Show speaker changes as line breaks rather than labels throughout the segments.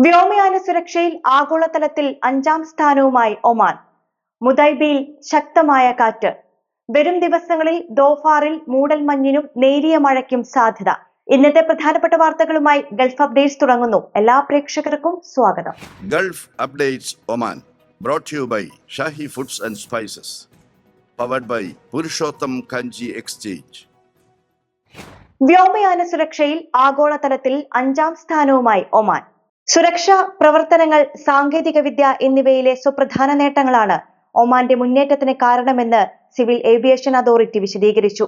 വ്യോമയാന സുരക്ഷയിൽ ആഗോളതലത്തിൽ അഞ്ചാം സ്ഥാനവുമായി ഒമാൻ. മുതൈബിയിൽ ശക്തമായ കാറ്റ്. വരും ദിവസങ്ങളിൽ ദോഫാറിൽ മൂടൽമഞ്ഞിനും നേരിയ മഴയ്ക്കും സാധ്യത. ഇന്നത്തെ പ്രധാനപ്പെട്ട വാർത്തകളുമായി ഗൾഫ് അപ്ഡേറ്റ്സ് തുടങ്ങുന്നു. എല്ലാ പ്രേക്ഷകർക്കും സ്വാഗതം.
Gulf updates Oman brought you by Shahi foods and spices powered by Purushottam Kanji exchange.
വ്യോമയാന സുരക്ഷയിൽ ആഗോളതലത്തിൽ അഞ്ചാം സ്ഥാനവുമായി ഒമാൻ. സുരക്ഷാ പ്രവർത്തനങ്ങൾ സാങ്കേതികവിദ്യ എന്നിവയിലെ സുപ്രധാന നേട്ടങ്ങളാണ് ഒമാന്റെ മുന്നേറ്റത്തിന് കാരണമെന്ന് സിവിൽ ഏവിയേഷൻ അതോറിറ്റി വിശദീകരിച്ചു.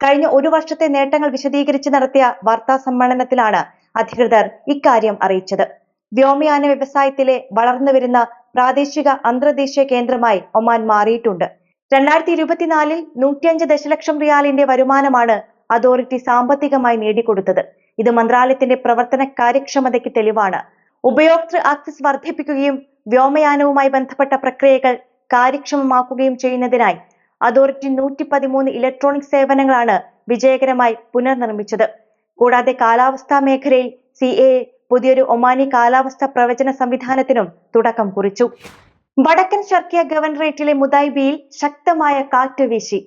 കഴിഞ്ഞ ഒരു വർഷത്തെ നേട്ടങ്ങൾ വിശദീകരിച്ച് നടത്തിയ വാർത്താ സമ്മേളനത്തിലാണ് അധികൃതർ ഇക്കാര്യം അറിയിച്ചത്. വ്യോമയാന വ്യവസായത്തിലെ വളർന്നുവരുന്ന പ്രാദേശിക അന്തർദേശീയ കേന്ദ്രമായി ഒമാൻ മാറിയിട്ടുണ്ട്. രണ്ടായിരത്തി ഇരുപത്തിനാലിൽ നൂറ്റിയഞ്ച് ദശലക്ഷം റിയാലിന്റെ വരുമാനമാണ് അതോറിറ്റി സാമ്പത്തികമായി നേടിക്കൊടുത്തത്. ഇത് മന്ത്രാലയത്തിന്റെ പ്രവർത്തന കാര്യക്ഷമതയ്ക്ക് തെളിവാണ്. ഉപയോക്തൃ ആക്സസ് വർദ്ധിപ്പിക്കുകയും വ്യോമയാനവുമായി ബന്ധപ്പെട്ട പ്രക്രിയകൾ കാര്യക്ഷമമാക്കുകയും ചെയ്യുന്നതിനായി അതോറിറ്റി നൂറ്റി പതിമൂന്ന് ഇലക്ട്രോണിക് സേവനങ്ങളാണ് വിജയകരമായി പുനർനിർമ്മിച്ചത്. കൂടാതെ കാലാവസ്ഥാ മേഖലയിൽ സി എ പുതിയൊരു ഒമാനി കാലാവസ്ഥ പ്രവചന സംവിധാനത്തിനും തുടക്കം കുറിച്ചു. വടക്കൻ ഷർക്കിയ ഗവർണറേറ്റിലെ മുതായിബിയിൽ ശക്തമായ കാറ്റ് വീശി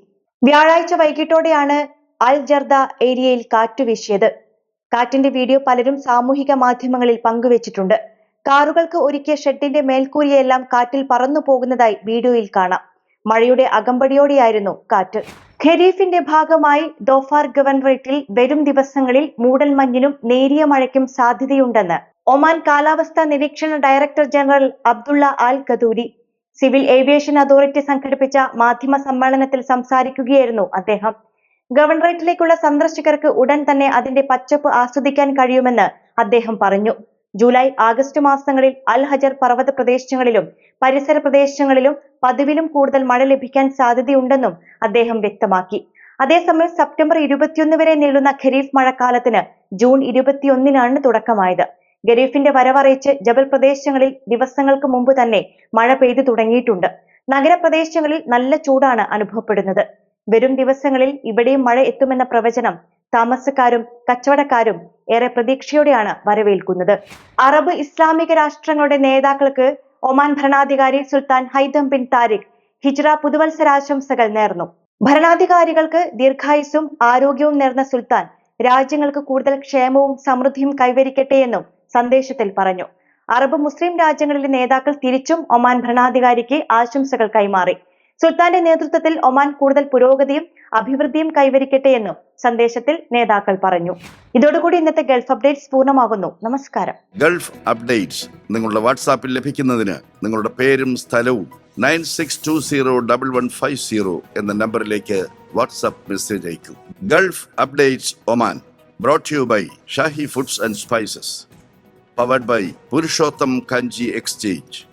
വ്യാഴാഴ്ച വൈകിട്ടോടെയാണ് അൽ ജർദ ഏരിയയിൽ കാറ്റ് വീശിയത് കാറ്റിന്റെ വീഡിയോ പലരും സാമൂഹിക മാധ്യമങ്ങളിൽ പങ്കുവച്ചിട്ടുണ്ട്. കാറുകൾക്ക് ഒരുക്കിയ ഷെഡിന്റെ മേൽക്കൂരിയെല്ലാം കാറ്റിൽ പറന്നു പോകുന്നതായി വീഡിയോയിൽ കാണാം. മഴയുടെ അകമ്പടിയോടെയായിരുന്നു കാറ്റ്. ഖരീഫിന്റെ ഭാഗമായി ദോഫാർ ഗവർണറേറ്റിൽ വരും ദിവസങ്ങളിൽ മൂടൽമഞ്ഞിനും നേരിയ മഴയ്ക്കും സാധ്യതയുണ്ടെന്ന് ഒമാൻ കാലാവസ്ഥാ നിരീക്ഷണ director general Abdullah Al Khadouri civil aviation authority സംഘടിപ്പിച്ച മാധ്യമ സമ്മേളനത്തിൽ സംസാരിക്കുകയായിരുന്നു അദ്ദേഹം. ഗവർണറേറ്റിലേക്കുള്ള സന്ദർശകർക്ക് ഉടൻ തന്നെ അതിന്റെ പച്ചപ്പ് ആസ്വദിക്കാൻ കഴിയുമെന്ന് അദ്ദേഹം പറഞ്ഞു. ജൂലൈ ആഗസ്റ്റ് മാസങ്ങളിൽ അൽ ഹജർ പർവത പ്രദേശങ്ങളിലും പരിസര പ്രദേശങ്ങളിലും പതിവിലും കൂടുതൽ മഴ ലഭിക്കാൻ സാധ്യതയുണ്ടെന്നും അദ്ദേഹം വ്യക്തമാക്കി. അതേസമയം സെപ്റ്റംബർ ഇരുപത്തിയൊന്ന് വരെ നീളുന്ന ഖരീഫ് മഴക്കാലത്തിന് ജൂൺ ഇരുപത്തിയൊന്നിനാണ് തുടക്കമായത്. ഖരീഫിന്റെ വരവറിയിച്ച് ജബൽ പ്രദേശങ്ങളിൽ ദിവസങ്ങൾക്ക് മുമ്പ് തന്നെ മഴ പെയ്തു തുടങ്ങിയിട്ടുണ്ട്. നഗരപ്രദേശങ്ങളിൽ നല്ല ചൂടാണ് അനുഭവപ്പെടുന്നത്. വരും ദിവസങ്ങളിൽ ഇവിടെയും മഴ എത്തുമെന്ന പ്രവചനം താമസക്കാരും കച്ചവടക്കാരും ഏറെ പ്രതീക്ഷയോടെയാണ് വരവേൽക്കുന്നത്. അറബ് ഇസ്ലാമിക രാഷ്ട്രങ്ങളുടെ നേതാക്കൾക്ക് ഒമാൻ ഭരണാധികാരി സുൽത്താൻ ഹൈതം ബിൻ താരിഖ് ഹിജ്റ പുതുവത്സരാശംസകൾ നേർന്നു. ഭരണാധികാരികൾക്ക് ദീർഘായുസും ആരോഗ്യവും നേർന്ന സുൽത്താൻ രാജ്യങ്ങൾക്ക് കൂടുതൽ ക്ഷേമവും സമൃദ്ധിയും കൈവരിക്കട്ടെ എന്നും സന്ദേശത്തിൽ പറഞ്ഞു. അറബ് മുസ്ലിം രാജ്യങ്ങളിലെ നേതാക്കൾ തിരിച്ചും ഒമാൻ ഭരണാധികാരിക്ക് ആശംസകൾ കൈമാറി. സുൽത്താന്റെ നേതൃത്വത്തിൽ ഒമാൻ കൂടുതൽ പുരോഗതിയും അഭിവൃദ്ധിയും കൈവരിക്കട്ടെ എന്നും സന്ദേശത്തിൽ നേതാക്കൾ പറഞ്ഞു. ഇതോടുകൂടി ഇന്നത്തെ ഗൾഫ് അപ്ഡേറ്റ്സ് പൂർണമാകുന്നു. നമസ്കാരം.
ഗൾഫ് അപ്ഡേറ്റ്സ് നിങ്ങളുടെ വാട്സാപ്പിൽ ലഭിക്കുന്നതിന് നിങ്ങളുടെ പേരും സ്ഥലവും nine six two zero double one five zero എന്ന നമ്പറിലേക്ക് WhatsApp message അയക്കൂ. Gulf updates Oman brought you by Shahi foods and spices powered by Purushottam Kanji exchange.